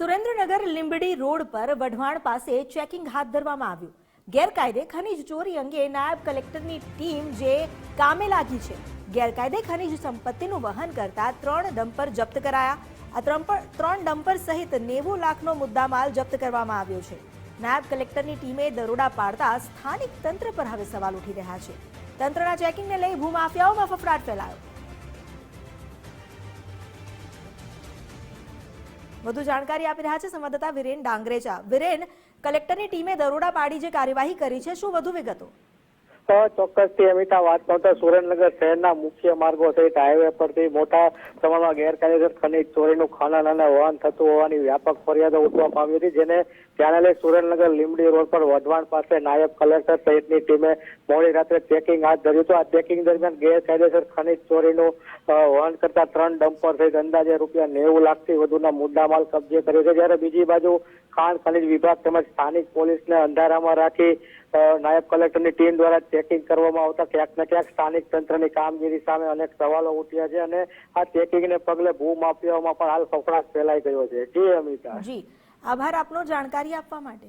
Surendranagar Limbdi road પર વઢવાણ પાસે checking હાથ ધરવામાં આવ્યું. ગેરકાયદે ખનીજ ચોરી અંગે નાયબ કલેક્ટરની ટીમ જે કામે લાગી છે. ગેરકાયદે ખનીજ સંપત્તિનું વહન કરતા ત્રણ ડમ્પર જપ્ત કરાયા. આ ત્રણ ડમ્પર સહિત નેવું લાખનો મુદ્દામાલ જપ્ત કરવામાં આવ્યો છે. નાયબ કલેક્ટરની ટીમે દરોડા પાડતા સ્થાનિક તંત્ર પર હવે સવાલ ઉઠી રહ્યા છે. તંત્રના ચેકિંગને લઈ ભૂમાફિયાઓમાં ફફડાટ ફેલાયો. વધુ જાણકારી આપી રહ્યા છે સંવાદદાતા વિરેન ડાંગરેજા વિરેન, કલેક્ટરની ટીમે દરોડા પાડી જે કાર્યવાહી કરી છે, શું વધુ વિગતો? તો ચોક્કસથી અમિતા, વાત કરતા સુરેન્દ્રનગર શહેરના મુખ્ય માર્ગો સહિત હાઈવે પરથી મોટા પ્રમાણમાં ગેરકાયદેસર ખનીજ ચોરીનું ખનન અને વહન થતું હોવાની વ્યાપક ફરિયાદો ઉઠવા પામી હતી, જેને ધ્યાને લઈ સુરેન્દ્રનગર લીમડી રોડ પર વઢવાણ પાસે નાયબ કલેક્ટર સહિતની ટીમે મોડી રાત્રે ચેકિંગ હાથ ધર્યું હતું. આ ચેકિંગ દરમિયાન ગેરકાયદેસર ખનીજ ચોરીનું વહન કરતા ત્રણ ડમ્પર સહિત અંદાજે રૂપિયા નેવું લાખથી વધુના મુદ્દામાલ કબજે કર્યો છે. જ્યારે બીજી બાજુ ખાણ ખનીજ વિભાગ તેમજ સ્થાનિક પોલીસને અંધારામાં રાખી નાયબ કલેક્ટરની ટીમ દ્વારા ચેકિંગ કરવામાં આવતા ક્યાંક ને ક્યાંક સ્થાનિક તંત્રની કામગીરી સામે અનેક સવાલો ઉઠ્યા છે અને આ ચેકિંગને પગલે ભૂમાફિયાઓમાં પણ હાલ ફફડાટ ફેલાઈ ગયો છે. જી, અમિતા. જી. આભાર આપનો જાણકારી આપવા માટે.